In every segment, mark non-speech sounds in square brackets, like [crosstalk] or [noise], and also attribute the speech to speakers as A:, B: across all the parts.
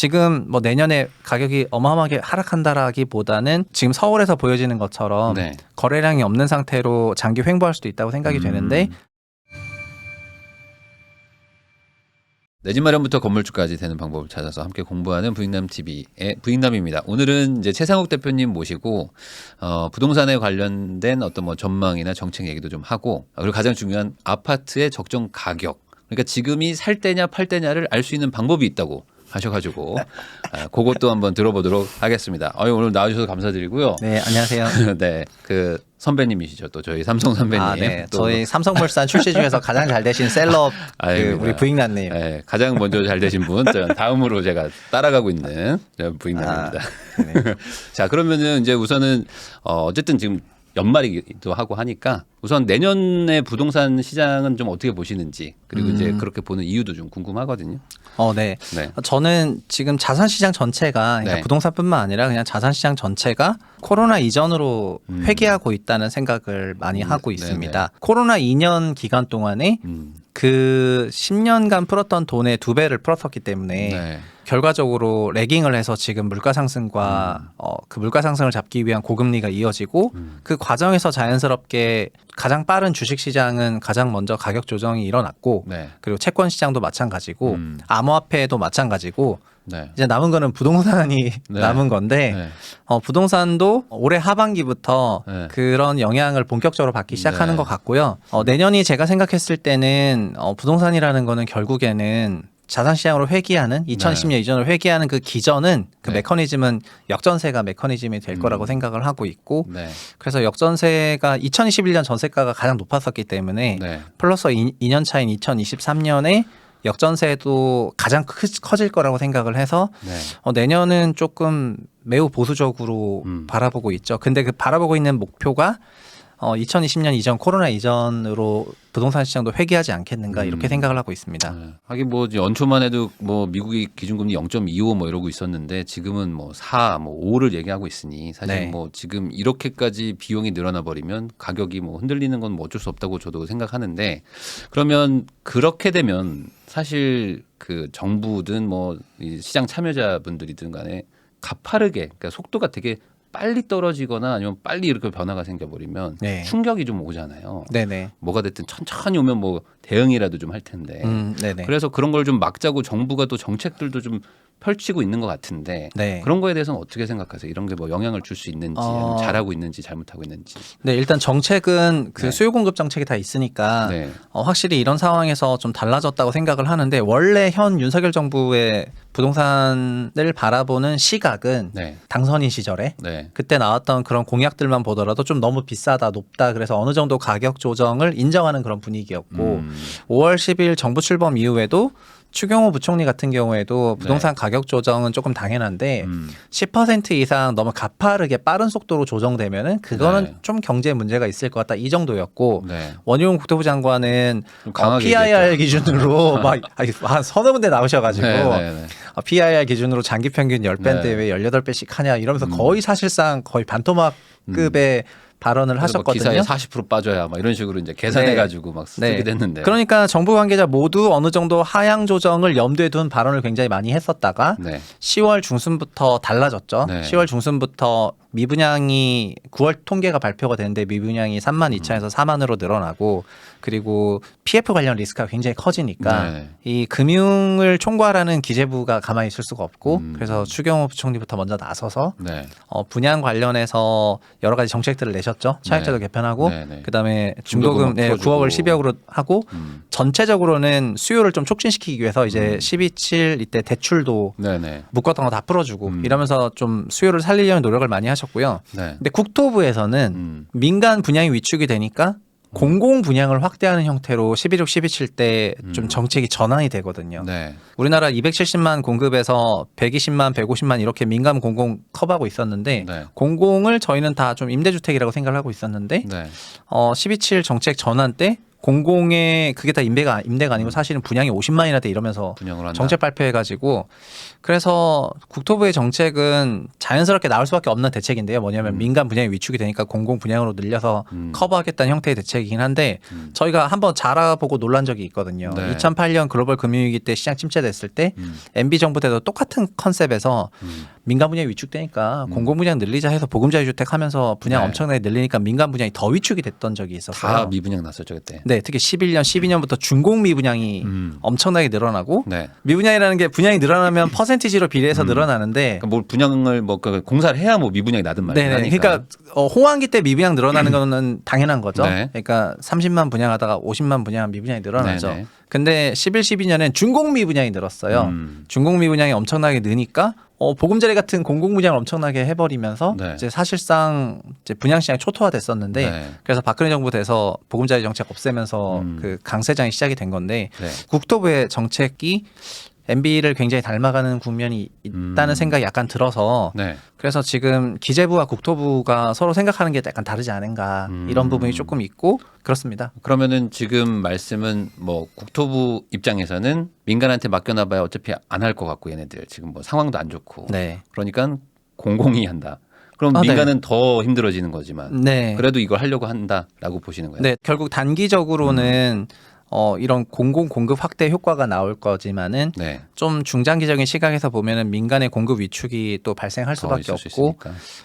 A: 지금 뭐 내년에 가격이 어마어마하게 하락한다라기보다는 지금 서울에서 보여지는 것처럼
B: 네.
A: 거래량이 없는 상태로 장기 횡보할 수도 있다고 생각이
B: 음.
A: 되는데
B: 내 집 마련부터 건물주까지 되는 방법을 찾아서 함께 공부하는 부익남 TV의 부익남입니다. 오늘은 이제 최상욱 대표님 모시고 어, 부동산에 관련된 어떤 뭐 전망이나 정책 얘기도 좀 하고 그리고 가장 중요한 아파트의 적정 가격. 그러니까 지금이 살 때냐 팔 때냐를 알 수 있는 방법이 있다고 하셔가지고 아, 그것도 한번 들어보도록 하겠습니다. 아유, 오늘 나와주셔서 감사드리고요.
A: 네 안녕하세요. [laughs]
B: 네, 그 선배님이시죠, 또 저희 삼성 선배님.
A: 아, 네.
B: 또
A: 저희 삼성물산 출시 중에서 가장 잘 되신 셀럽 그
B: 아닙니다.
A: 우리 부익남님.
B: 네, 가장 먼저 잘 되신 분, 저 다음으로 제가 따라가고 있는 저 부인남입니다.
A: 네. [laughs]
B: 자, 그러면은 이제 우선은 어, 어쨌든 지금 연말이기도 하고 하니까 우선 내년의 부동산 시장은 좀 어떻게 보시는지 그리고 이제 그렇게 보는 이유도 좀 궁금하거든요.
A: 어, 네.
B: 네.
A: 저는 지금 자산 시장 전체가 그러니까
B: 네.
A: 부동산뿐만 아니라 그냥 자산 시장 전체가 코로나 이전으로
B: 음.
A: 회귀하고 있다는 생각을 많이
B: 음,
A: 하고
B: 네네.
A: 있습니다. 코로나 2년 기간 동안에
B: 음.
A: 그 10년간 풀었던 돈의 두 배를 풀었었기 때문에
B: 네.
A: 결과적으로 레깅을 해서 지금 물가 상승과 어, 그 물가 상승을 잡기 위한 고금리가 이어지고
B: 음.
A: 그 과정에서 자연스럽게 가장 빠른 주식 시장은 가장 먼저 가격 조정이 일어났고
B: 네.
A: 그리고 채권 시장도 마찬가지고
B: 음.
A: 암호화폐도 마찬가지고
B: 네.
A: 이제 남은 거는 부동산이
B: 네. [laughs]
A: 남은 건데
B: 네.
A: 어, 부동산도 올해 하반기부터
B: 네.
A: 그런 영향을 본격적으로 받기 시작하는
B: 네.
A: 것 같고요. 어, 내년이 제가 생각했을 때는 어, 부동산이라는 거는 결국에는 자산시장으로 회귀하는 2010년 이전으로 회귀하는 그 기전은 그
B: 네.
A: 메커니즘은 역전세가 메커니즘이 될
B: 음.
A: 거라고 생각을 하고 있고
B: 네.
A: 그래서 역전세가 2021년 전세가가 가장 높았었기 때문에
B: 네.
A: 플러스 2년 차인 2023년에 역전세도 가장 크, 커질 거라고 생각을 해서
B: 네.
A: 어, 내년은 조금 매우 보수적으로
B: 음.
A: 바라보고 있죠. 근데 그 바라보고 있는 목표가 어, 2020년 이전 코로나 이전으로 부동산 시장도 회귀하지 않겠는가 이렇게
B: 음.
A: 생각을 하고 있습니다.
B: 네. 하긴 뭐 이제 연초만 해도 뭐 미국이 기준금리 0.25뭐 이러고 있었는데 지금은 뭐 4, 뭐 5를 얘기하고 있으니 사실
A: 네.
B: 뭐 지금 이렇게까지 비용이 늘어나 버리면 가격이 뭐 흔들리는 건 뭐 어쩔 수 없다고 저도 생각하는데 그러면 그렇게 되면 사실 그 정부든 뭐이 시장 참여자분들이든 간에 가파르게 그러니까 속도가 되게 빨리 떨어지거나 아니면 빨리 이렇게 변화가 생겨버리면
A: 네.
B: 충격이 좀 오잖아요.
A: 네네.
B: 뭐가 됐든 천천히 오면 뭐 대응이라도 좀 할 텐데.
A: 음, 네네.
B: 그래서 그런 걸 좀 막자고 정부가 또 정책들도 좀 펼치고 있는 것 같은데
A: 네.
B: 그런 거에 대해서는 어떻게 생각하세요? 이런 게 뭐 영향을 줄 수 있는지
A: 어.
B: 잘하고 있는지 잘못하고 있는지.
A: 네, 일단 정책은 그
B: 네.
A: 수요 공급 정책이 다 있으니까
B: 네.
A: 어, 확실히 이런 상황에서 좀 달라졌다고 생각을 하는데 원래 현 윤석열 정부의 부동산을 바라보는 시각은
B: 네.
A: 당선인 시절에
B: 네.
A: 그때 나왔던 그런 공약들만 보더라도 좀 너무 비싸다, 높다. 그래서 어느 정도 가격 조정을 인정하는 그런 분위기였고
B: 음.
A: 5월 10일 정부 출범 이후에도 추경호 부총리 같은 경우에도
B: 네.
A: 부동산 가격 조정은 조금 당연한데
B: 음.
A: 10% 이상 너무 가파르게 빠른 속도로 조정되면은 그거는
B: 네.
A: 좀 경제 문제가 있을 것 같다 이 정도였고
B: 네.
A: 원희룡 국토부 장관은
B: 좀
A: 어,
B: 강하게
A: PIR. 기준으로 [laughs] 막 아니, 한 서너 군데 나오셔가지고
B: 네, 네, 네.
A: 어, PIR 기준으로 장기 평균 10배인데
B: 네.
A: 왜 18배씩 하냐 이러면서
B: 음.
A: 거의 사실상 거의 반토막급의 발언을
B: 뭐 기사에
A: 하셨거든요.
B: 40% 빠져야 막 이런 식으로 이제 계산해 가지고 막 쓰게
A: 네.
B: 됐는데.
A: 그러니까 정부 관계자 모두 어느 정도 하향 조정을 염두에 둔 발언을 굉장히 많이 했었다가
B: 네.
A: 10월 중순부터 달라졌죠.
B: 네.
A: 10월 중순부터 미분양이 9월 통계가 발표가 됐는데 미분양이 3만 2천에서 4만으로 늘어나고 그리고 PF 관련 리스크가 굉장히 커지니까
B: 네.
A: 이 금융을 총괄하는 기재부가 가만히 있을 수가 없고
B: 음.
A: 그래서 추경호 부총리부터 먼저 나서서
B: 네.
A: 어, 분양 관련해서 여러 가지 정책들을 내셨죠. 차익제도
B: 네.
A: 개편하고
B: 네, 네.
A: 그다음에
B: 중도금
A: 중도금 네,
B: 풀어주고.
A: 9억을 12억으로 하고
B: 음.
A: 전체적으로는 수요를 좀 촉진시키기 위해서 이제
B: 음.
A: 12.7 이때 대출도
B: 네, 네.
A: 묶었던 거 다 풀어주고
B: 음.
A: 이러면서 좀 수요를 살리려는 노력을 많이 하셨 고요.
B: 네.
A: 근데 국토부에서는
B: 음.
A: 민간 분양이 위축이 되니까 공공 분양을 확대하는 형태로 11.6, 12.7 때좀
B: 음.
A: 정책이 전환이 되거든요.
B: 네.
A: 우리나라 270만 공급에서 120만, 150만 이렇게 민간 공공 커버하고 있었는데
B: 네.
A: 공공을 저희는 다 좀 임대주택이라고 생각을 하고 있었는데
B: 네.
A: 어, 12.7 정책 전환 때 공공의 그게 다 임대가 임대가 아니고 사실은 분양이 50만이나 돼 이러면서
B: 분양을 한다.
A: 정책 발표해가지고 그래서 국토부의 정책은 자연스럽게 나올 수밖에 없는 대책인데요. 뭐냐면
B: 음.
A: 민간 분양이 위축이 되니까 공공 분양으로 늘려서
B: 음.
A: 커버하겠다는 형태의 대책이긴 한데
B: 음.
A: 저희가 한번 자라보고 놀란 적이 있거든요.
B: 네.
A: 2008년 글로벌 금융위기 때 시장 침체됐을 때
B: 음.
A: MB 정부 때도 똑같은 컨셉에서
B: 음.
A: 민간 분양이 위축되니까
B: 음.
A: 공공 분양 늘리자 해서 보금자리 주택 하면서 분양
B: 네.
A: 엄청나게 늘리니까 민간 분양이 더 위축이 됐던 적이 있었어요.
B: 다 미분양 났었죠 그때.
A: 네, 특히 11년, 12년부터 중공 미분양이
B: 음.
A: 엄청나게 늘어나고
B: 네.
A: 미분양이라는 게 분양이 늘어나면 퍼센티지로 비례해서
B: 음.
A: 늘어나는데
B: 그러니까 뭘 분양을 뭐그 공사를 해야 뭐 미분양이 나든 말든
A: 네네.
B: 하니까.
A: 그러니까 어, 호황기 때 미분양 늘어나는 [clears throat] 거는 당연한 거죠.
B: 네.
A: 그러니까 30만 분양하다가 50만 분양 미분양이 늘어나죠.
B: 네네.
A: 근데 11, 12년엔 중공 미분양이 늘었어요.
B: 음.
A: 중공 미분양이 엄청나게 느니까 어, 보금자리 같은 공공 분양을 엄청나게 해버리면서
B: 네.
A: 이제 사실상 이제 분양 시장이 초토화됐었는데
B: 네.
A: 그래서 박근혜 정부 돼서 보금자리 정책 없애면서
B: 음.
A: 그 강세장이 시작이 된 건데
B: 네.
A: 국토부의 정책이 MB를 굉장히 닮아가는 국면이 있다는
B: 음.
A: 생각이 약간 들어서
B: 네.
A: 그래서 지금 기재부와 국토부가 서로 생각하는 게 약간 다르지 않은가
B: 음.
A: 이런 부분이 조금 있고 그렇습니다.
B: 그러면은 지금 말씀은 뭐 국토부 입장에서는 민간한테 맡겨놔봐야 어차피 안 할 것 같고 얘네들 지금 뭐 상황도 안 좋고
A: 네.
B: 그러니까 공공이 한다. 그럼
A: 아, 네.
B: 민간은 더 힘들어지는 거지만
A: 네.
B: 그래도 이걸 하려고 한다라고 보시는 거예요.
A: 네, 결국 단기적으로는
B: 음.
A: 어, 이런 공공 공급 확대 효과가 나올 거지만은
B: 네.
A: 좀 중장기적인 시각에서 보면은 민간의 공급 위축이 또 발생할
B: 더
A: 수밖에 없고.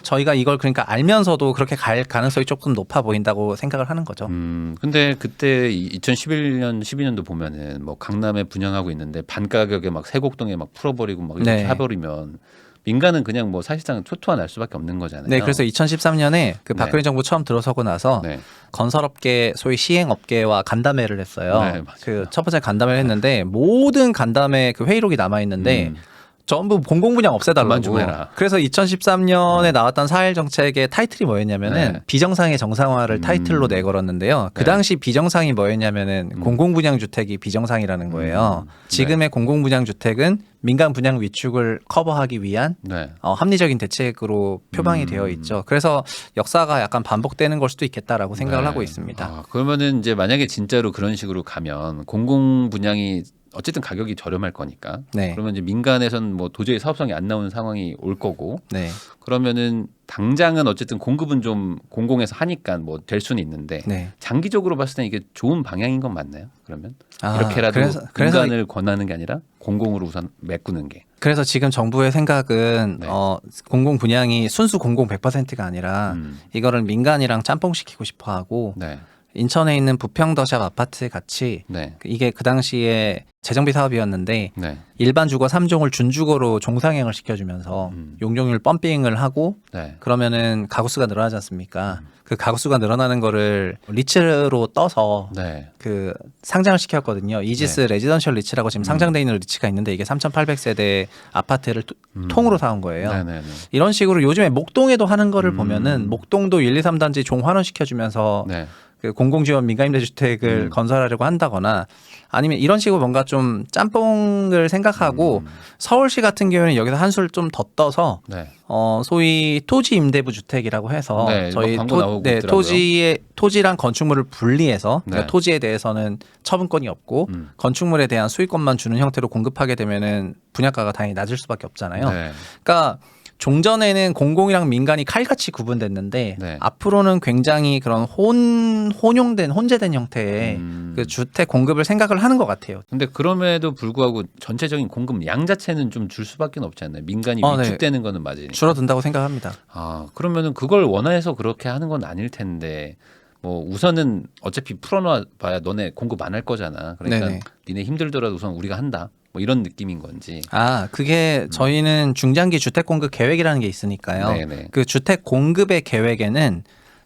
A: 저희가 이걸 그러니까 알면서도 그렇게 갈 가능성이 조금 높아 보인다고 생각을 하는 거죠.
B: 음, 근데 그때 2011년, 12년도 보면은 뭐 강남에 분양하고 있는데 반 가격에 막 세곡동에 막 풀어버리고 막 이렇게
A: 네.
B: 해버리면 민간은 그냥 뭐 사실상 초토화 날 수밖에 없는 거잖아요.
A: 네, 그래서 2013년에 그
B: 네.
A: 박근혜 정부 처음 들어서고 나서
B: 네.
A: 건설업계 소위 시행업계와 간담회를 했어요.
B: 네, 맞아요.
A: 그 첫 번째 간담회를 했는데 모든 간담회 그 회의록이 남아 있는데
B: 음.
A: 전부 공공 분양 없애달라고.
B: 그만 좀 해라.
A: 그래서 2013년에 나왔던 사일 정책의 타이틀이 뭐였냐면은
B: 네.
A: 비정상의 정상화를
B: 음.
A: 타이틀로 내걸었는데요. 그
B: 네.
A: 당시 비정상이 뭐였냐면은
B: 음.
A: 공공 분양 주택이 비정상이라는 거예요.
B: 음.
A: 지금의 공공 분양 주택은 민간 분양 위축을 커버하기 위한
B: 네.
A: 어, 합리적인 대책으로 표방이
B: 음.
A: 되어 있죠. 그래서 역사가 약간 반복되는 걸 수도 있겠다라고 생각을
B: 네.
A: 하고 있습니다.
B: 아, 그러면은 이제 만약에 진짜로 그런 식으로 가면 공공 분양이 어쨌든 가격이 저렴할 거니까.
A: 네.
B: 그러면 이제 민간에선 뭐 도저히 사업성이 안 나오는 상황이 올 거고.
A: 네.
B: 그러면은 당장은 어쨌든 공급은 좀 공공에서 하니까 뭐 될 수는 있는데
A: 네.
B: 장기적으로 봤을 때 이게 좋은 방향인 건 맞나요? 그러면
A: 아,
B: 이렇게라도
A: 그래서 그래서
B: 민간을 권하는 게 아니라 공공으로 우선 메꾸는 게.
A: 그래서 지금 정부의 생각은
B: 네.
A: 어, 공공 분양이 순수 공공 100%가 아니라
B: 음.
A: 이거를 민간이랑 짬뽕 시키고 싶어 하고
B: 네,
A: 인천에 있는 부평더샵 아파트 같이
B: 네,
A: 이게 그 당시에 재정비 사업이었는데
B: 네,
A: 일반 주거 3종을 준주거로 종상행을 시켜주면서
B: 음.
A: 용적률 펌핑을 하고
B: 네.
A: 그러면은 가구 수가 늘어나지 않습니까? 그 가구 수가 늘어나는 거를 리츠로 떠서
B: 네.
A: 그 상장을 시켰거든요. 이지스 레지던셜 리츠라고 지금 상장돼 있는 리츠가 있는데 이게 3,800세대 아파트를 토-
B: 음.
A: 통으로 사온 거예요.
B: 네, 네, 네.
A: 이런 식으로 요즘에 목동에도 하는 거를
B: 음.
A: 보면은 목동도 1, 2, 3단지 종환원 시켜주면서
B: 네.
A: 그 공공지원 민간임대주택을
B: 음.
A: 건설하려고 한다거나 아니면 이런 식으로 뭔가 좀 짬뽕을 생각하고
B: 음.
A: 서울시 같은 경우에는 여기서 한술 좀 더 떠서
B: 네.
A: 어 소위 토지 임대부 주택이라고 해서
B: 네,
A: 저희
B: 광고 나오고
A: 네,
B: 있더라고요.
A: 토지의 토지랑 건축물을 분리해서
B: 네.
A: 그러니까 토지에 대해서는 처분권이 없고
B: 음.
A: 건축물에 대한 수익권만 주는 형태로 공급하게 되면은 분양가가 당연히 낮을 수밖에 없잖아요.
B: 네.
A: 그러니까 종전에는 공공이랑 민간이 칼같이 구분됐는데
B: 네.
A: 앞으로는 굉장히 그런 혼 혼용된 혼재된 형태의
B: 음.
A: 그 주택 공급을 생각을 하는 것 같아요.
B: 근데 그럼에도 불구하고 전체적인 공급 양 자체는 좀 줄 수밖에 없지 않나요? 민간이
A: 아, 네.
B: 위축되는 거는 맞으니까.
A: 줄어든다고 생각합니다.
B: 아, 그러면은 그걸 원해서 그렇게 하는 건 아닐 텐데 뭐 우선은 어차피 풀어놔 봐야 너네 공급 안 할 거잖아. 그러니까
A: 네네.
B: 니네 힘들더라도 우선 우리가 한다. 뭐 이런 느낌인 건지.
A: 아, 그게 저희는 중장기 주택 공급 계획이라는 게 있으니까요.
B: 네네.
A: 그 주택 공급의 계획에는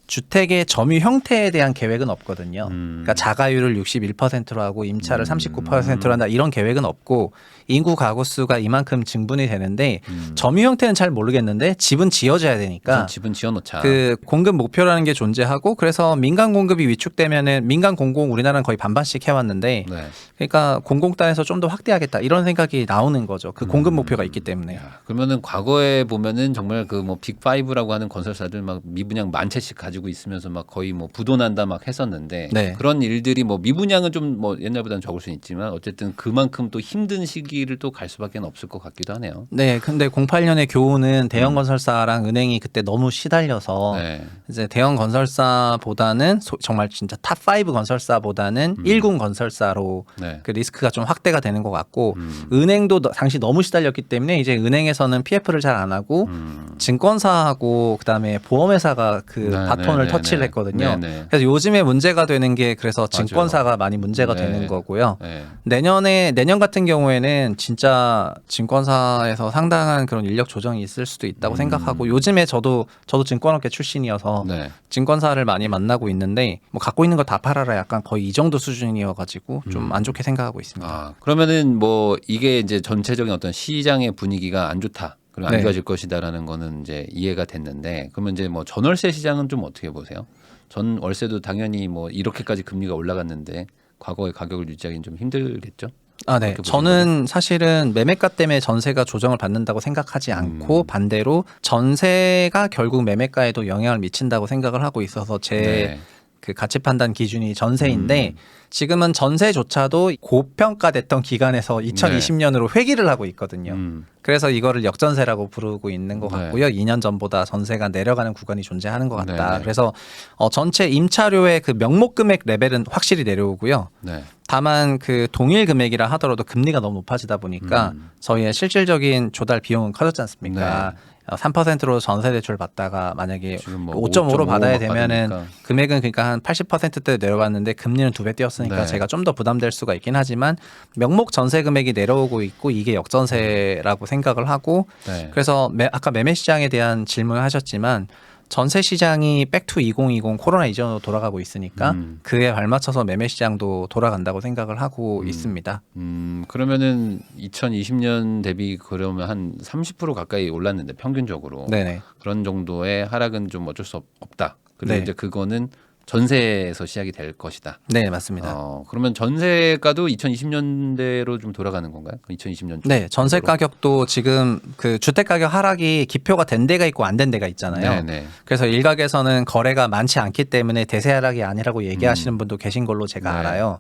A: 주택의 점유 형태에 대한 계획은 없거든요.
B: 음.
A: 그러니까 자가율을 61%로 하고 임차를
B: 음.
A: 39%로 한다 이런 계획은 없고 인구 가구 수가 이만큼 증분이 되는데
B: 음.
A: 점유 형태는 잘 모르겠는데 집은 지어져야 되니까
B: 집은 지어놓자.
A: 그 공급 목표라는 게 존재하고 그래서 민간 공급이 위축되면은 민간 공공 우리나라는 거의 반반씩 해왔는데
B: 네.
A: 그러니까 공공단에서 좀 더 확대하겠다 이런 생각이 나오는 거죠. 그 공급
B: 음.
A: 목표가 있기 때문에.
B: 야, 그러면은 과거에 보면은 정말 그 뭐 빅5라고 하는 건설사들 막 미분양 만 채씩 가지고 가지고 있으면서 막 거의 뭐 부도난다 막 했었는데
A: 네.
B: 그런 일들이 뭐 미분양은 좀 뭐 옛날보다는 적을 수는 있지만 어쨌든 그만큼 또 힘든 시기를 또 갈 수밖에 없을 것 같기도 하네요.
A: 네, 근데 08년의 교훈은 대형 건설사랑 은행이 그때 너무 시달려서
B: 음. 네.
A: 이제 대형 건설사보다는 소- 정말 진짜 탑 5 건설사보다는
B: 음.
A: 일 1군 건설사로
B: 네.
A: 그 리스크가 좀 확대가 되는 것 같고
B: 음.
A: 은행도 너- 당시 너무 시달렸기 때문에 이제 은행에서는 PF를 잘 안 하고
B: 음.
A: 증권사하고 그다음에 보험회사가 그
B: 네,
A: 바 톤을
B: 네,
A: 터치를
B: 네.
A: 했거든요.
B: 네, 네.
A: 그래서 요즘에 문제가 되는 게 그래서 증권사가 많이 문제가
B: 네.
A: 되는 거고요.
B: 네.
A: 내년에 내년 같은 경우에는 진짜 증권사에서 상당한 그런 인력 조정이 있을 수도 있다고
B: 음.
A: 생각하고 요즘에 저도 저도 증권업계 출신이어서
B: 네.
A: 증권사를 많이 만나고 있는데 뭐 갖고 있는 거 다 팔아라 약간 거의 이 정도 수준이어 가지고 좀 안 좋게 생각하고 있습니다.
B: 음. 아, 그러면은 뭐 이게 이제 전체적인 어떤 시장의 분위기가 안 좋다. 그리고 안
A: 네.
B: 좋아질 것이다라는 거는 이제 이해가 됐는데 그러면 이제 뭐 전월세 시장은 좀 어떻게 보세요? 전 월세도 당연히 뭐 이렇게까지 금리가 올라갔는데 과거의 가격을 유지하기는 좀 힘들겠죠?
A: 아, 네. 저는 사실은 매매가 때문에 전세가 조정을 받는다고 생각하지 않고
B: 음.
A: 반대로 전세가 결국 매매가에도 영향을 미친다고 생각을 하고 있어서 제
B: 네.
A: 그 가치 판단 기준이 전세인데
B: 음.
A: 지금은 전세조차도 고평가됐던 기간에서 2020년으로 회귀를 하고 있거든요.
B: 음.
A: 그래서 이거를 역전세라고 부르고 있는 것
B: 네.
A: 같고요. 2년 전보다 전세가 내려가는 구간이 존재하는 것 같다.
B: 네네.
A: 그래서 어, 전체 임차료의 그 명목 금액 레벨은 확실히 내려오고요.
B: 네.
A: 다만 그 동일 금액이라 하더라도 금리가 너무 높아지다 보니까
B: 음.
A: 저희의 실질적인 조달 비용은 커졌지 않습니까?
B: 네.
A: 어, 3%로 전세 대출 받다가 만약에
B: 뭐
A: 5.5로
B: 5.5
A: 받아야
B: 막
A: 되면은
B: 받으니까.
A: 금액은 그러니까 한 80%대 내려갔는데 금리는 두 배 뛰었으니까
B: 네.
A: 제가 좀 더 부담될 수가 있긴 하지만 명목 전세 금액이 내려오고 있고 이게 역전세라고 생각 을 하고
B: 네.
A: 그래서 매, 아까 매매 시장에 대한 질문을 하셨지만 전세 시장이 백투 2020 코로나 이전으로 돌아가고 있으니까
B: 음.
A: 그에 발맞춰서 매매 시장도 돌아간다고 생각을 하고
B: 음.
A: 있습니다.
B: 음, 그러면은 2020년 대비 그러면 한 30% 가까이 올랐는데 평균적으로
A: 네네.
B: 그런 정도의 하락은 좀 어쩔 수 없, 없다. 그리고
A: 네.
B: 이제 그거는 전세에서 시작이 될 것이다.
A: 네 맞습니다.
B: 어, 그러면 전세가도 2020년대로 좀 돌아가는 건가요? 2020년
A: 네, 전세 가격도 지금 그 주택 가격 하락이 기표가 된 데가 있고 안 된 데가 있잖아요.
B: 네, 네.
A: 그래서 일각에서는 거래가 많지 않기 때문에 대세 하락이 아니라고 얘기하시는 분도 계신 걸로 제가
B: 음. 네.
A: 알아요.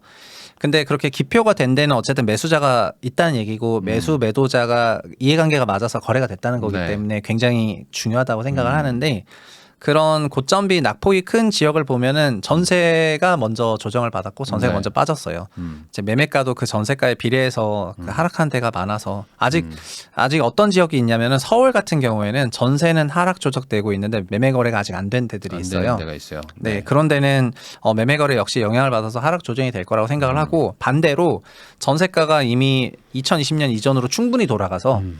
A: 근데 그렇게 기표가 된 데는 어쨌든 매수자가 있다는 얘기고 매수 매도자가 이해관계가 맞아서 거래가 됐다는 거기
B: 음. 네.
A: 때문에 굉장히 중요하다고 생각을
B: 음.
A: 하는데 그런 고점비 낙폭이 큰 지역을 보면은 전세가 먼저 조정을 받았고 전세가
B: 네.
A: 먼저 빠졌어요.
B: 음.
A: 이제 매매가도 그 전세가에 비례해서 그 하락한 데가 많아서 아직
B: 음.
A: 아직 어떤 지역이 있냐면은 서울 같은 경우에는 전세는 하락 조작되고 있는데 매매 거래가 아직 안 된 데들이
B: 안
A: 있어요.
B: 데가 있어요.
A: 네, 그런 데는 어, 매매 거래 역시 영향을 받아서 하락 조정이 될 거라고 생각을
B: 음.
A: 하고 반대로 전세가가 이미 2020년 이전으로 충분히 돌아가서
B: 음.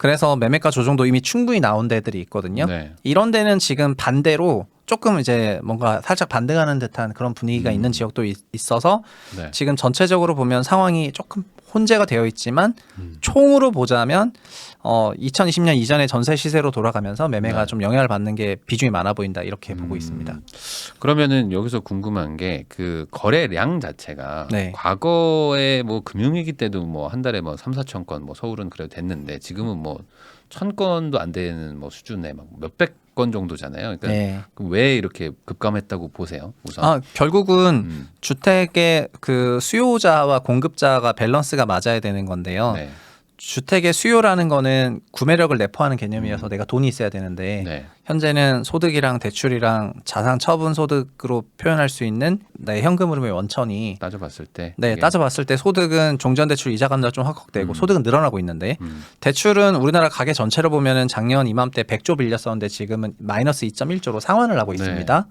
A: 그래서 매매가 조정도 이미 충분히 나온 데들이 있거든요.
B: 네.
A: 이런 데는 지금 반대로 조금 이제 뭔가 살짝 반등하는 듯한 그런 분위기가
B: 음.
A: 있는 지역도 있, 있어서
B: 네.
A: 지금 전체적으로 보면 상황이 조금 혼재가 되어 있지만
B: 음.
A: 총으로 보자면 어 2020년 이전의 전세 시세로 돌아가면서 매매가
B: 네.
A: 좀 영향을 받는 게 비중이 많아 보인다 이렇게 보고
B: 음.
A: 있습니다.
B: 그러면은 여기서 궁금한 게 그 거래량 자체가
A: 네.
B: 과거에 뭐 금융위기 때도 뭐 한 달에 뭐 3, 4천 건 뭐 서울은 그래도 됐는데 지금은 뭐 천 건도 안 되는 뭐 수준에 막 몇백 건 정도잖아요. 그러니까
A: 네.
B: 왜 이렇게 급감했다고 보세요? 우선.
A: 아 결국은
B: 음.
A: 주택의 그 수요자와 공급자가 밸런스가 맞아야 되는 건데요.
B: 네.
A: 주택의 수요라는 거는 구매력을 내포하는 개념이어서 내가 돈이 있어야 되는데
B: 음. 네.
A: 현재는 소득이랑 대출이랑 자산 처분 소득으로 표현할 수 있는 나의 현금 흐름의 원천이
B: 따져봤을 때.
A: 네,
B: 이게-
A: 따져봤을 때 소득은 종전대출 이자 감자 좀 확확되고
B: 음.
A: 소득은 늘어나고 있는데
B: 음.
A: 대출은 우리나라 가계 전체로 보면은 작년 이맘때 100조 빌렸었는데 지금은 마이너스 2.1조로 상환을 하고
B: 네.
A: 있습니다.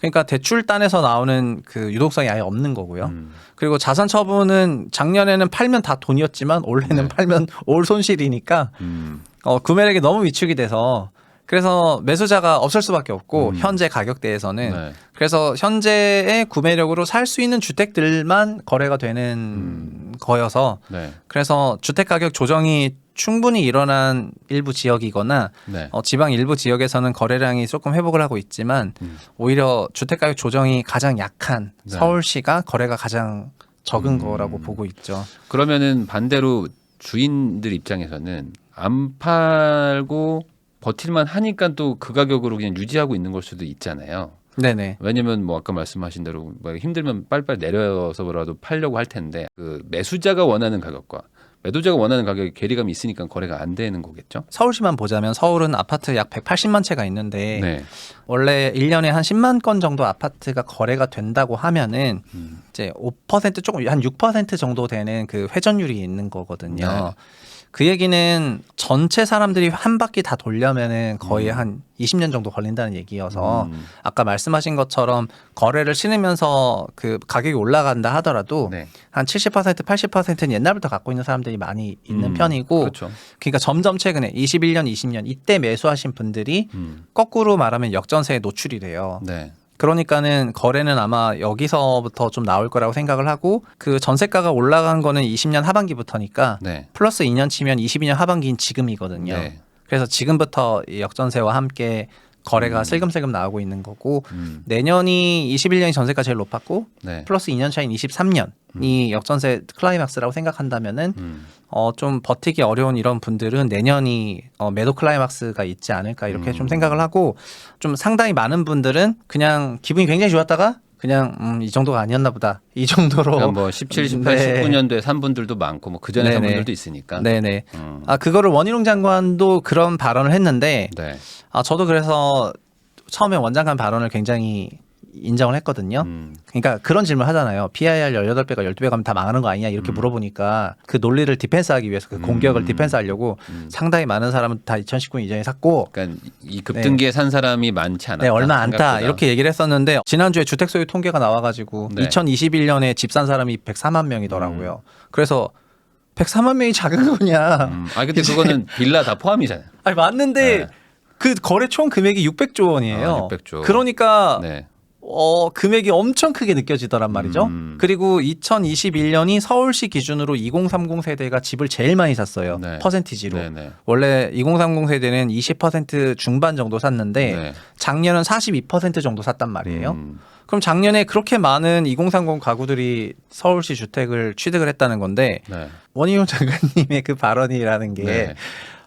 A: 그러니까 대출단에서 나오는 그 유동성이 아예 없는 거고요.
B: 음.
A: 그리고 자산 처분은 작년에는 팔면 다 돈이었지만 올해는
B: 네.
A: 팔면 올 손실이니까
B: 음.
A: 어, 구매력이 너무 위축이 돼서 그래서 매수자가 없을 수밖에 없고
B: 음.
A: 현재 가격대에서는
B: 네.
A: 그래서 현재의 구매력으로 살 수 있는 주택들만 거래가 되는
B: 음.
A: 거여서
B: 네.
A: 그래서 주택 가격 조정이 충분히 일어난 일부 지역이거나
B: 네.
A: 어, 지방 일부 지역에서는 거래량이 조금 회복을 하고 있지만
B: 음.
A: 오히려 주택 가격 조정이 가장 약한
B: 네.
A: 서울시가 거래가 가장 적은
B: 음.
A: 거라고 보고 있죠.
B: 그러면은 반대로 주인들 입장에서는 안 팔고 버틸만 하니까 또 그 가격으로 그냥 유지하고 있는 걸 수도 있잖아요.
A: 네네.
B: 왜냐면 뭐 아까 말씀하신 대로 뭐 힘들면 빨리빨리 내려서라도 팔려고 할 텐데 그 매수자가 원하는 가격과 매도자가 원하는 가격에 괴리감이 있으니까 거래가 안 되는 거겠죠.
A: 서울시만 보자면 서울은 아파트 약 180만 채가 있는데
B: 네.
A: 원래 1년에 한 10만 건 정도 아파트가 거래가 된다고 하면은
B: 음.
A: 이제 5% 조금 한 6% 정도 되는 그 회전율이 있는 거거든요.
B: 네.
A: 그 얘기는 전체 사람들이 한 바퀴 다 돌려면은 거의
B: 음.
A: 한 20년 정도 걸린다는 얘기여서
B: 음.
A: 아까 말씀하신 것처럼 거래를 신으면서 그 가격이 올라간다 하더라도
B: 네.
A: 한 70% 80%는 옛날부터 갖고 있는 사람들이 많이 있는
B: 음.
A: 편이고
B: 그렇죠.
A: 그러니까 점점 최근에 21년 20년 이때 매수하신 분들이
B: 음.
A: 거꾸로 말하면 역전세에 노출이 돼요.
B: 네.
A: 그러니까는 거래는 아마 여기서부터 좀 나올 거라고 생각을 하고 그 전세가가 올라간 거는 20년 하반기부터니까
B: 네.
A: 플러스 2년 치면 22년 하반기인 지금이거든요.
B: 네.
A: 그래서 지금부터 이 역전세와 함께 거래가
B: 음.
A: 슬금슬금 나오고 있는 거고
B: 음.
A: 내년이 21년이 전세가 제일 높았고
B: 네.
A: 플러스 2년 차인 23년이 역전세 클라이막스라고 생각한다면은
B: 음.
A: 어 좀 버티기 어려운 이런 분들은 내년이 어 매도 클라이막스가 있지 않을까 이렇게
B: 음.
A: 좀 생각을 하고 좀 상당히 많은 분들은 그냥 기분이 굉장히 좋았다가 그냥 음, 이 정도가 아니었나 보다 이 정도로
B: 그러니까 뭐 17, 18,
A: 네.
B: 19년도에 산 분들도 많고 뭐 그전에 산
A: 네네.
B: 분들도 있으니까.
A: 네네
B: 음.
A: 아 그거를 원희룡 장관도 그런 발언을 했는데
B: 네.
A: 아 저도 그래서 처음에 원장관 발언을 굉장히 인정을 했거든요.
B: 음.
A: 그러니까 그런 질문 하잖아요. PIR 18배가 12배 가면 다 망하는 거 아니냐 이렇게
B: 음.
A: 물어보니까 그 논리를 디펜스 하기 위해서 그
B: 음.
A: 공격을 디펜스 하려고
B: 음.
A: 상당히 많은 사람은 다 2019년 이전에 샀고
B: 그러니까 이 급등기에 산 사람이 많지 않았다.
A: 네, 얼마 안 타. 이렇게 얘기를 했었는데 지난주에 주택 소유 통계가 나와 가지고
B: 네.
A: 2021년에 집 산 사람이 104만 명이더라고요. 그래서 104만 명이 작은 거냐?
B: 음. 아 근데 그거는 빌라 다 포함이잖아요.
A: 아니 맞는데
B: 네.
A: 그 거래 총 금액이 600조 원이에요.
B: 아, 600조.
A: 그러니까
B: 네.
A: 어, 금액이 엄청 크게 느껴지더란 말이죠.
B: 음.
A: 그리고 2021년이 서울시 기준으로 2030 세대가 집을 제일 많이 샀어요.
B: 네.
A: 퍼센티지로.
B: 네네.
A: 원래 2030 세대는 20% 중반 정도 샀는데
B: 네.
A: 작년은 42% 정도 샀단 말이에요.
B: 음.
A: 그럼 작년에 그렇게 많은 2030 가구들이 서울시 주택을 취득을 했다는 건데
B: 네.
A: 원희룡 장관님의 그 발언이라는 게
B: 네.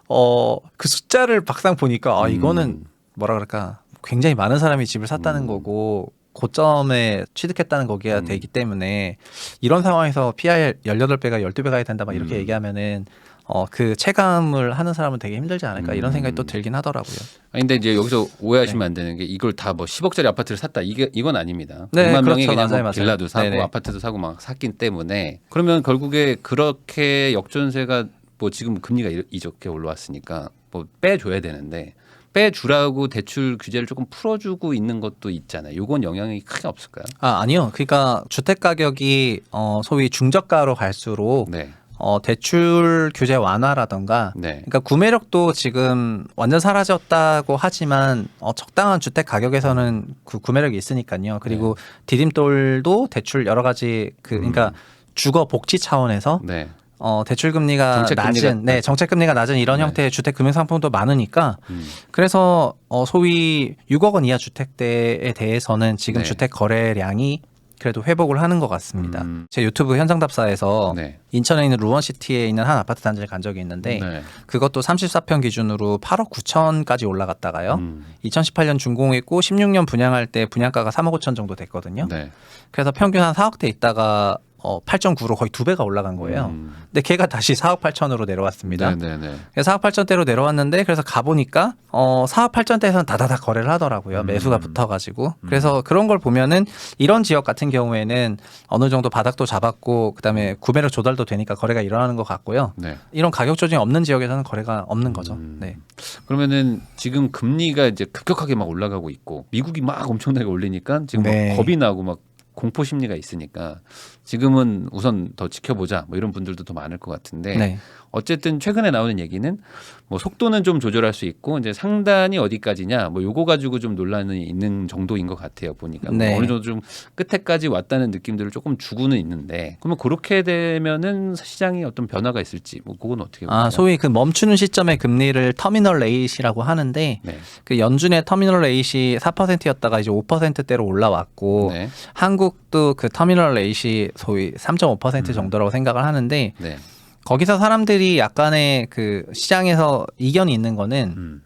A: 어, 그 숫자를 막상 보니까 아, 이거는
B: 음.
A: 뭐라 그럴까 굉장히 많은 사람이 집을 샀다는
B: 음.
A: 거고 고점에 취득했다는 거기가
B: 음.
A: 되기 때문에 이런 상황에서 PI 18배가 12배가 해야 된다 막 이렇게
B: 음.
A: 얘기하면은 어, 그 체감을 하는 사람은 되게 힘들지 않을까 이런
B: 음.
A: 생각이 또 들긴 하더라고요.
B: 아니 근데 이제 여기서 오해하시면
A: 네.
B: 안 되는 게 이걸 다 뭐 10억짜리 아파트를 샀다 이게 이건 아닙니다.
A: 네,
B: 100만 명이
A: 그렇죠.
B: 그냥
A: 맞아요,
B: 뭐
A: 맞아요.
B: 빌라도 사고
A: 네네.
B: 아파트도 사고 막 샀기 때문에 그러면 결국에 그렇게 역전세가 뭐 지금 금리가 이- 이렇게 올라왔으니까 뭐 빼줘야 되는데 빼주라고 대출 규제를 조금 풀어주고 있는 것도 있잖아요. 요건 영향이 크게 없을까요?
A: 아, 아니요. 그러니까 주택 가격이 어, 소위 중저가로 갈수록
B: 네,
A: 어, 대출 규제 완화라던가
B: 네,
A: 그러니까 구매력도 지금 완전 사라졌다고 하지만 어, 적당한 주택 가격에서는 그 구매력이 있으니까요. 그리고 디딤돌도 대출 여러 가지 그 그러니까 주거 복지 차원에서
B: 네.
A: 어, 대출 금리가
B: 정책 금리가
A: 낮은 네, 정책 금리가 낮은 이런
B: 네.
A: 형태의 주택 금융 상품도 많으니까
B: 음,
A: 그래서 어, 소위 6억 원 이하 주택대에 대해서는 지금
B: 네.
A: 주택 거래량이 그래도 회복을 하는 것 같습니다.
B: 음.
A: 제 유튜브 현상답사에서
B: 네,
A: 인천에 있는 루원시티에 있는 한 아파트 단지를 간 적이 있는데
B: 네.
A: 그것도 34평 기준으로 8억 9천까지 올라갔다가요.
B: 음,
A: 2018년 준공했고 16년 분양할 때 분양가가 3억 5천 정도 됐거든요.
B: 네.
A: 그래서 평균 한 4억대 있다가 어, 8.9로 거의 두 배가 올라간 거예요.
B: 음,
A: 근데 걔가 다시 4억 8천으로 내려왔습니다.
B: 네, 네, 네.
A: 그래서 4억 8천대로 내려왔는데 그래서 가보니까 어 4억 8천대에서는 다다닥 거래를 하더라고요.
B: 음.
A: 매수가 붙어가지고 그래서 그런 걸 보면은 이런 지역 같은 경우에는 어느 정도 바닥도 잡았고 그다음에 구매력 조달도 되니까 거래가 일어나는 것 같고요.
B: 네.
A: 이런 가격 조정이 없는 지역에서는 거래가 없는 거죠.
B: 음.
A: 네.
B: 그러면은 지금 금리가 이제 급격하게 막 올라가고 있고 미국이 막 엄청나게 올리니까 지금
A: 네.
B: 막 겁이 나고 막 공포 심리가 있으니까 지금은 우선 더 지켜보자 뭐 이런 분들도 더 많을 것 같은데
A: 네.
B: 어쨌든 최근에 나오는 얘기는 뭐 속도는 좀 조절할 수 있고 이제 상단이 어디까지냐 뭐 요거 가지고 좀 논란이 있는 정도인 것 같아요 보니까 뭐
A: 네.
B: 어느 정도 좀 끝에까지 왔다는 느낌들을 조금 주고는 있는데 그러면 그렇게 되면은 시장이 어떤 변화가 있을지 뭐 그건 어떻게 보세요?
A: 아 소위 그 멈추는 시점의 금리를 터미널 레이시라고 하는데
B: 네.
A: 그 연준의 터미널 레이시 4%였다가 이제 5%대로 올라왔고
B: 네.
A: 한국도 그 터미널 레이시 소위 3.5%
B: 음.
A: 정도라고 생각을 하는데
B: 네.
A: 거기서 사람들이 약간의 그 시장에서 이견이 있는 거는
B: 음.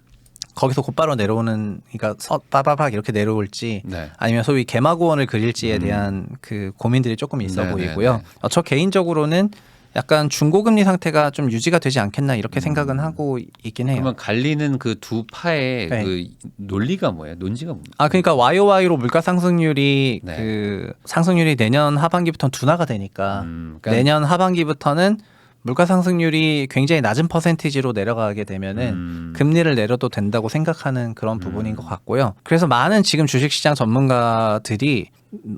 A: 거기서 곧바로 내려오는 그러니까 서, 빠바박 이렇게 내려올지
B: 네.
A: 아니면 소위 개마고원을 그릴지에
B: 음.
A: 대한 그 고민들이 조금 있어
B: 네,
A: 보이고요.
B: 네, 네.
A: 어, 저 개인적으로는 약간 중고금리 상태가 좀 유지가 되지 않겠나 이렇게 생각은 하고 있긴 해요.
B: 음. 그러면 갈리는 그 두 파의
A: 네.
B: 그 논리가 뭐예요? 논지가 뭡니까?
A: 아 그러니까 YOY로 물가 상승률이
B: 네.
A: 그 상승률이 내년 하반기부터 둔화가 되니까
B: 음, 그러니까
A: 내년 하반기부터는 물가 상승률이 굉장히 낮은 퍼센티지로 내려가게 되면은
B: 음,
A: 금리를 내려도 된다고 생각하는 그런 부분인 것 같고요. 그래서 많은 지금 주식시장 전문가들이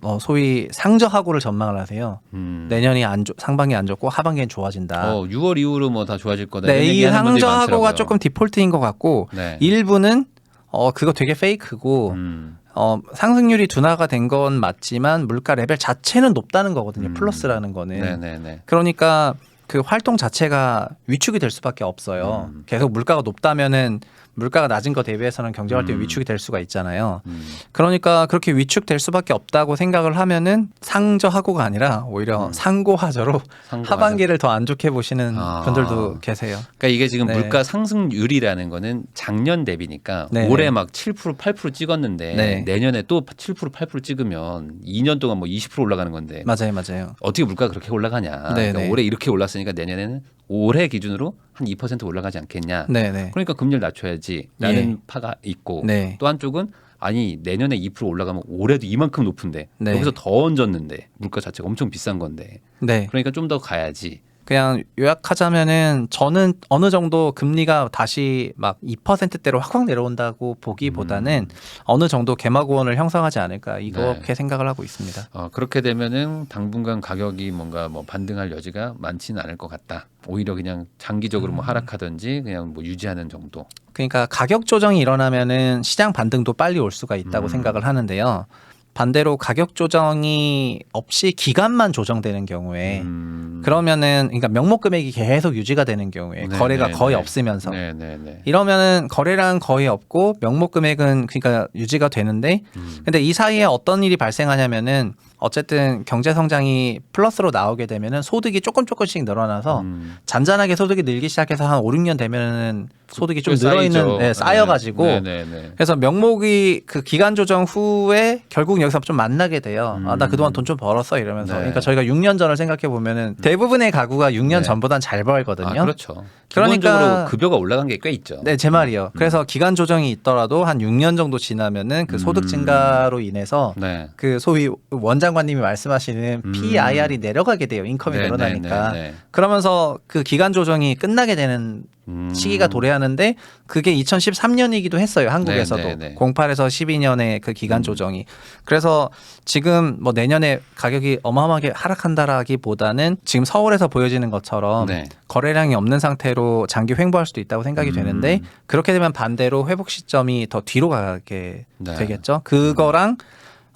A: 어, 소위 상저하고를 전망을 하세요.
B: 음.
A: 내년이 안 좋, 상반기 안 좋고 하반기엔 좋아진다.
B: 어, 6월 이후로 뭐 다 좋아질 거다.
A: 네,
B: 이
A: 상저하고가. 조금 디폴트인 것 같고
B: 네.
A: 일부는 어 그거 되게 페이크고
B: 음,
A: 어 상승률이 둔화가 된 건 맞지만 물가 레벨 자체는 높다는 거거든요.
B: 음.
A: 플러스라는 거는.
B: 네네네.
A: 그러니까 그 활동 자체가 위축이 될 수밖에 없어요.
B: 음.
A: 계속 물가가 높다면은 물가가 낮은 거 대비해서는 경제 활동이
B: 음.
A: 위축이 될 수가 있잖아요.
B: 음.
A: 그러니까 그렇게 위축될 수밖에 없다고 생각을 하면은 상저하고가 아니라 오히려
B: 음.
A: 상고하저로
B: 상고하자.
A: 하반기를 더 안 좋게 보시는
B: 아.
A: 분들도 계세요.
B: 그러니까 이게 지금
A: 네.
B: 물가 상승률이라는 거는 작년 대비니까
A: 네.
B: 올해 막 7% 8% 찍었는데
A: 네.
B: 내년에 또 7% 8% 찍으면 2년 동안 뭐 20% 올라가는 건데
A: 맞아요, 맞아요.
B: 어떻게 물가 가 그렇게 올라가냐?
A: 네,
B: 그러니까
A: 네.
B: 올해 이렇게 올랐으니까 내년에는 올해 기준으로 한 2% 올라가지 않겠냐?
A: 네, 네.
B: 그러니까 금리를 낮춰야지라는 파가 있고
A: 네.
B: 또 한쪽은 아니 내년에 2% 올라가면 올해도 이만큼 높은데
A: 네.
B: 여기서 더 얹었는데 물가 자체가 엄청 비싼 건데
A: 네.
B: 그러니까 좀 더 가야지.
A: 그냥 요약하자면은 저는 어느 정도 금리가 다시 막 2%대로 확확 내려온다고 보기보다는 어느 정도 개마고원을 형성하지 않을까 이렇게
B: 네.
A: 생각을 하고 있습니다.
B: 어, 그렇게 되면은 당분간 가격이 뭔가 뭐 반등할 여지가 많지는 않을 것 같다. 오히려 그냥 장기적으로
A: 음.
B: 뭐 하락하든지 그냥 뭐 유지하는 정도.
A: 그러니까 가격 조정이 일어나면은 시장 반등도 빨리 올 수가 있다고
B: 음.
A: 생각을 하는데요. 반대로 가격 조정이 없이 기간만 조정되는 경우에
B: 음.
A: 그러면은 그러니까 명목 금액이 계속 유지가 되는 경우에
B: 네,
A: 거래가
B: 네,
A: 거의
B: 네.
A: 없으면서
B: 네네네.
A: 이러면은 거래량 거의 없고 명목 금액은 그러니까 유지가 되는데
B: 음.
A: 근데 이 사이에 어떤 일이 발생하냐면은 어쨌든 경제 성장이 플러스로 나오게 되면은 소득이 조금 조금씩 늘어나서
B: 음.
A: 잔잔하게 소득이 늘기 시작해서 한 5, 6년 되면은 소득이
B: 좀꽤
A: 늘어 있는
B: 쌓이죠.
A: 네, 쌓여 가지고
B: 네, 네 네 네.
A: 그래서 명목이 그 기간 조정 후에 결국 여기서 좀 만나게 돼요. 아, 나
B: 음.
A: 그동안 돈 좀 벌었어 이러면서.
B: 네.
A: 그러니까 저희가 6년 전을 생각해 보면은 대부분의 가구가 6년
B: 네.
A: 전보단 잘 벌거든요.
B: 아, 그렇죠.
A: 그러니까-
B: 기본적으로 급여가 올라간 게 꽤 있죠.
A: 네, 제
B: 음.
A: 말이요. 그래서 기간 조정이 있더라도 한 6년 정도 지나면은 그 소득
B: 음.
A: 증가로 인해서
B: 네.
A: 그 소위 원장관님이 말씀하시는
B: 음.
A: PIR이 내려가게 돼요. 인컴이
B: 네,
A: 늘어나니까.
B: 네, 네, 네.
A: 그러면서 그 기간 조정이 끝나게 되는
B: 음.
A: 시기가 도래하는데 그게 2013년이기도 했어요. 한국에서도.
B: 네, 네, 네.
A: 08에서 12년의 그 기간
B: 음.
A: 조정이. 그래서 지금 뭐 내년에 가격이 어마어마하게 하락한다라기보다는 지금 서울에서 보여지는 것처럼
B: 네.
A: 거래량이 없는 상태로 장기 횡보할 수도 있다고 생각이
B: 음.
A: 되는데 그렇게 되면 반대로 회복 시점이 더 뒤로 가게
B: 네.
A: 되겠죠. 그거랑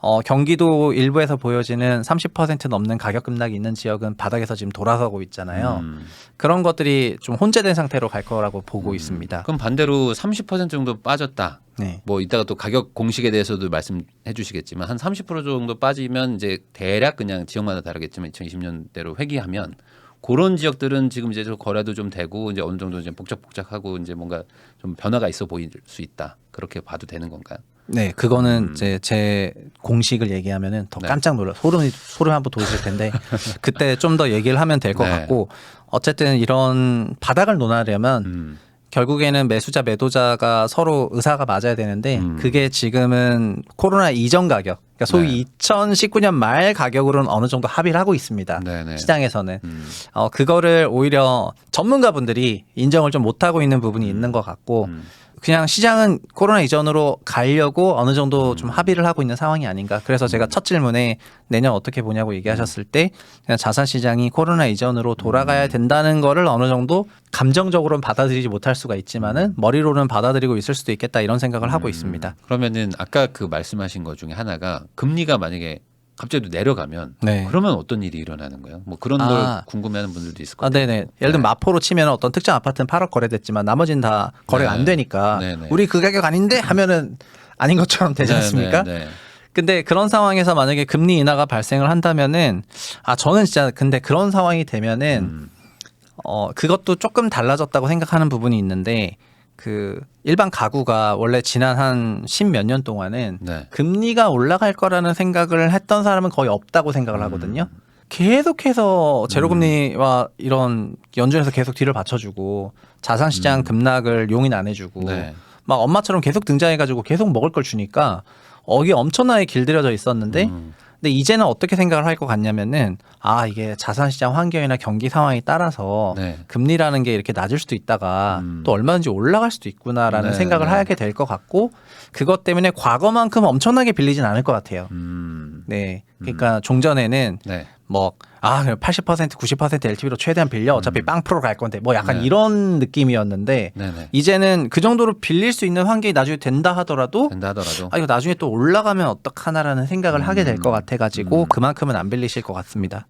A: 어, 경기도 일부에서 보여지는 30% 넘는 가격 급락이 있는 지역은 바닥에서 지금 돌아서고 있잖아요.
B: 음.
A: 그런 것들이 좀 혼재된 상태로 갈 거라고 보고
B: 음.
A: 있습니다.
B: 그럼 반대로 30% 정도 빠졌다.
A: 네.
B: 뭐 이따가 또 가격 공식에 대해서도 말씀해 주시겠지만 한 30% 정도 빠지면 이제 대략 그냥 지역마다 다르겠지만 2020년대로 회귀하면 그런 지역들은 지금 이제 저 거래도 좀 되고 이제 어느 정도 이제 복잡복잡하고 이제 뭔가 좀 변화가 있어 보일 수 있다. 그렇게 봐도 되는 건가요?
A: 네, 그거는
B: 음.
A: 이제 제 공식을 얘기하면은 더
B: 네.
A: 깜짝 놀라 소름이 소름 한번 돋으실 텐데 [laughs] 그때 좀 더 얘기를 하면 될 것
B: 네.
A: 같고 어쨌든 이런 바닥을 논하려면
B: 음.
A: 결국에는 매수자 매도자가 서로 의사가 맞아야 되는데
B: 음.
A: 그게 지금은 코로나 이전 가격 그러니까 소위
B: 네.
A: 2019년 말 가격으로는 어느 정도 합의를 하고 있습니다.
B: 네 네.
A: 시장에서는
B: 음.
A: 어 그거를 오히려 전문가분들이 인정을 좀 못하고 있는 부분이 있는 것 같고
B: 음.
A: 그냥 시장은 코로나 이전으로 가려고 어느 정도
B: 음.
A: 좀 합의를 하고 있는 상황이 아닌가. 그래서 제가 첫 질문에 내년 어떻게 보냐고 얘기하셨을 때 그냥 자산 시장이 코로나 이전으로
B: 음.
A: 돌아가야 된다는 거를 어느 정도 감정적으로는 받아들이지 못할 수가 있지만은 머리로는 받아들이고 있을 수도 있겠다 이런 생각을 하고
B: 음.
A: 있습니다.
B: 그러면은 아까 그 말씀하신 것 중에 하나가 금리가 만약에 갑자기 내려가면
A: 네.
B: 그러면 어떤 일이 일어나는 거예요? 뭐 그런
A: 아.
B: 걸 궁금해하는 분들도 있을 것
A: 아,
B: 같아요.
A: 네네. 예를 들면 마포로 치면 어떤 특정 아파트는 8억 거래됐지만 나머지는 다 거래가
B: 네.
A: 안 되니까
B: 네네.
A: 우리 그 가격 아닌데 하면은 아닌 것처럼 되지
B: 네,
A: 않습니까?
B: 네, 네.
A: 근데 그런 상황에서 만약에 금리 인하가 발생을 한다면은 아 저는 진짜 근데 그런 상황이 되면은
B: 음.
A: 어 그것도 조금 달라졌다고 생각하는 부분이 있는데 그 일반 가구가 원래 지난 한 십 몇 년 동안은
B: 네.
A: 금리가 올라갈 거라는 생각을 했던 사람은 거의 없다고 생각을
B: 음.
A: 하거든요. 계속해서 제로금리와 이런 연준에서 계속 뒤를 받쳐주고 자산시장 급락을 용인 안 해주고
B: 음. 네.
A: 막 엄마처럼 계속 등장해가지고 계속 먹을 걸 주니까 어, 이게 엄청나게 길들여져 있었는데
B: 음.
A: 근데 이제는 어떻게 생각을 할 것 같냐면은 아 이게 자산시장 환경이나 경기 상황에 따라서
B: 네.
A: 금리라는 게 이렇게 낮을 수도 있다가
B: 음.
A: 또 얼마든지 올라갈 수도 있구나라는
B: 네,
A: 생각을
B: 네.
A: 하게 될 것 같고 그것 때문에 과거만큼 엄청나게 빌리진 않을 것 같아요.
B: 음.
A: 네, 그러니까 종전에는
B: 네.
A: 뭐 아, 80% 90% LTV로 최대한 빌려 어차피 빵 프로 갈 건데 뭐 약간
B: 음. 네.
A: 이런 느낌이었는데
B: 네네.
A: 이제는 그 정도로 빌릴 수 있는 환경이 나중에 된다 하더라도
B: 된다 하더라도
A: 아 이거 나중에 또 올라가면 어떡하나라는 생각을 하게 될 것 같아 가지고
B: 음.
A: 그만큼은 안 빌리실 것 같습니다.